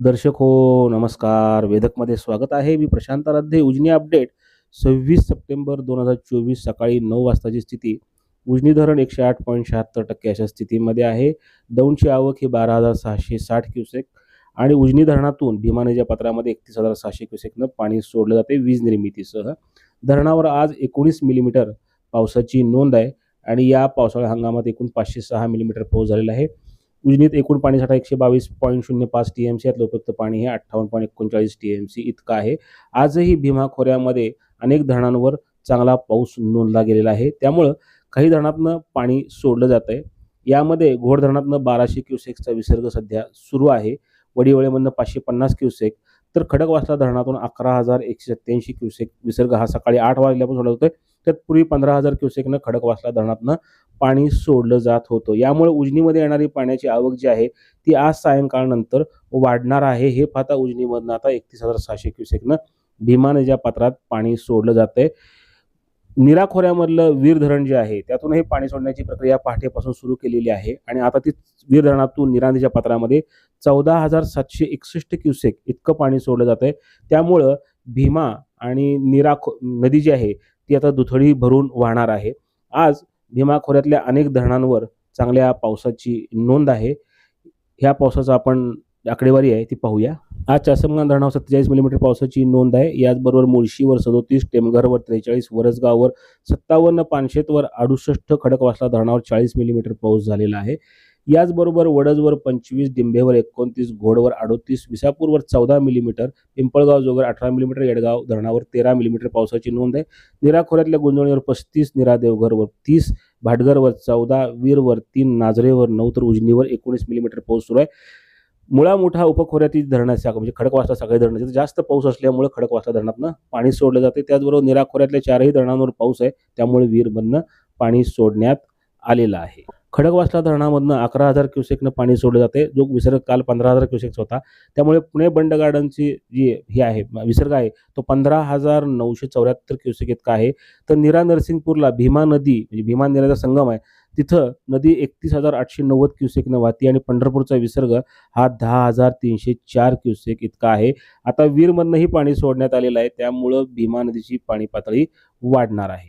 दर्शक हो नमस्कार. वेदकमध्ये स्वागत आहे. मी प्रशांत आराध्ये उजनी अपडेट. सव्वीस सप्टेंबर दोन हजार चोवीस सकाळी नऊ वाजताची स्थिती. उजनी धरण एकशे आठ पॉईंट शहात्तर टक्के अशा स्थितीमध्ये आहे. दौंडची आवक ही बारा हजार सहाशे साठ क्युसेक आणि उजनी धरणातून भीमा नदीच्या पात्रामध्ये एकतीस हजार सहाशे क्युसेकनं पाणी सोडलं जाते वीज निर्मितीसह धरणावर आज एकोणीस मिलीमीटर पावसाची नोंद आहे आणि या पावसाळ्या हंगामात एकूण पाचशे सहा मिलीमीटर पाऊस झालेला आहे. उजनीत एकूण पाणीसाठा एकशे बावीस पॉईंट शून्य पाच टी एम सी यातलं उपयुक्त पाणी हे अठ्ठावन्न पॉईंट एकोणचाळीस टी एम सी इतकं आहे. आजही भीमा खोऱ्यामध्ये अनेक धरणांवर चांगला पाऊस नोंदला गेलेला आहे. त्यामुळं काही धरणातनं पाणी सोडलं जात आहे यामध्ये घोड धरणातनं बाराशे क्युसेकचा विसर्ग सध्या सुरू आहे. वडिवळेमधनं पाचशे पन्नास क्युसेक. तर खडकवासला धरणातून अकरा हजार एकशे सत्याऐंशी क्युसेक विसर्ग हा सकाळी आठ वाजल्यापासून सोडला होतोय त्यात पूर्वी पंधरा हजार क्युसेकनं खडकवासला धरणातनं पाणी सोडलं जात होतं. यामुळे उजनीमध्ये येणारी पाण्याची आवक जी आहे ती आज सायंकाळनंतर वाढणार आहे. हे पाहता उजनीमधनं आता एकतीस हजार सहाशे क्युसेकनं भीमा पात्रात पाणी सोडलं जातंय निरा खोऱ्यामधलं वीर धरण जे आहे त्यातूनही पाणी सोडण्याची प्रक्रिया पहाटेपासून सुरू केलेली आहे. आणि आता ती वीर धरणातून निरांदीच्या पात्रामध्ये चौदा हजार सातशे एकसष्ट क्युसेक इतकं पाणी सोडलं जात आहे त्यामुळं भीमा आणि निराखो नदी जी आहे ती आता दुथडी भरून वाहणार आहे. आज भीमा खोऱ्यातल्या अनेक धरणांवर चांगल्या पावसाची नोंद आहे. ह्या पावसाचा आपण आकडेवारी आहे ती पाहूया. आज चासमगाव धरणावर सत्तेचाळीस मिलीमीटर पावसाची नोंद आहे. याचबरोबर मुळशीवर सदोतीस टेमघरवर त्रेचाळीस वरसगाववर सत्तावन्न पानशेतवर अडुसष्ट खडकवासला धरणावर चाळीस मिलीमीटर पाऊस झालेला आहे. याचबरोबर वडजवर पंचवीस डिंभेवर एकोणतीस घोडवर अडोतीस विसापूरवर चौदा मिलीमीटर पिंपळगाव जोगर अठरा मिलीमीटर येडगाव धरणावर तेरा मिलीमीटर पावसाची नोंद आहे. निरा खोऱ्यातल्या गुंजवणीवर पस्तीस निरा देवघरवर तीस भाटघरवर चौदा वीरवर तीन नाझरेवर नऊ तर उजनीवर एकोणीस मिलीमीटर पाऊस सुरू आहे. मुळा मोठा उपखोऱ्यातील धरणं शाखा म्हणजे खडकवासला सगळे धरणं जास्त पाऊस असल्यामुळे खडकवासला धरणातनं पाणी सोडलं जाते. त्याचबरोबर निराखोऱ्यातल्या चारही धरणांवर पाऊस आहे त्यामुळे वीरमधनं पाणी सोडण्यात आलेलं आहे. खडकवासला धरणामधनं अकरा हजार क्युसेकनं पाणी सोडलं जाते. जो विसर्ग काल पंधरा हजार क्युसेकचा होता. त्यामुळे पुणे बंड गार्डनची जी ही आहे विसर्ग आहे तो पंधरा हजार नऊशे चौऱ्याहत्तर क्युसेक इतका आहे. तर निरा नरसिंगपूरला भीमा नदी म्हणजे भीमा निराचा संगम आहे तिथं नदी एकतीस हजार आठशे नव्वद क्युसेकनं वाहती आणि पंढरपूरचा विसर्ग हा दहा हजार तीनशे चार क्युसेक इतका आहे. आता वीरमधनंही पाणी सोडण्यात आलेलं आहे त्यामुळं भीमा नदीची पाणी पातळी वाढणार आहे.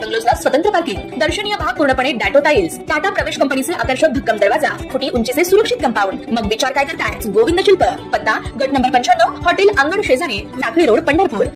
बंगलोजला स्वतंत्र पार्किंग दर्शनीय भाग पूर्णपणे डॅटो टाईल्स टाटा प्रवेश कंपनीचे आकर्षक भक्कम दरवाजा. फुटी उंचीचे सुरक्षित कंपाऊंड. मग विचार काय करताय? गोविंद शिल्प पत्ता गट नंबर पंच्याण्णव हॉटेल अंगण शेजारी नाकळी रोड पंढरपूर.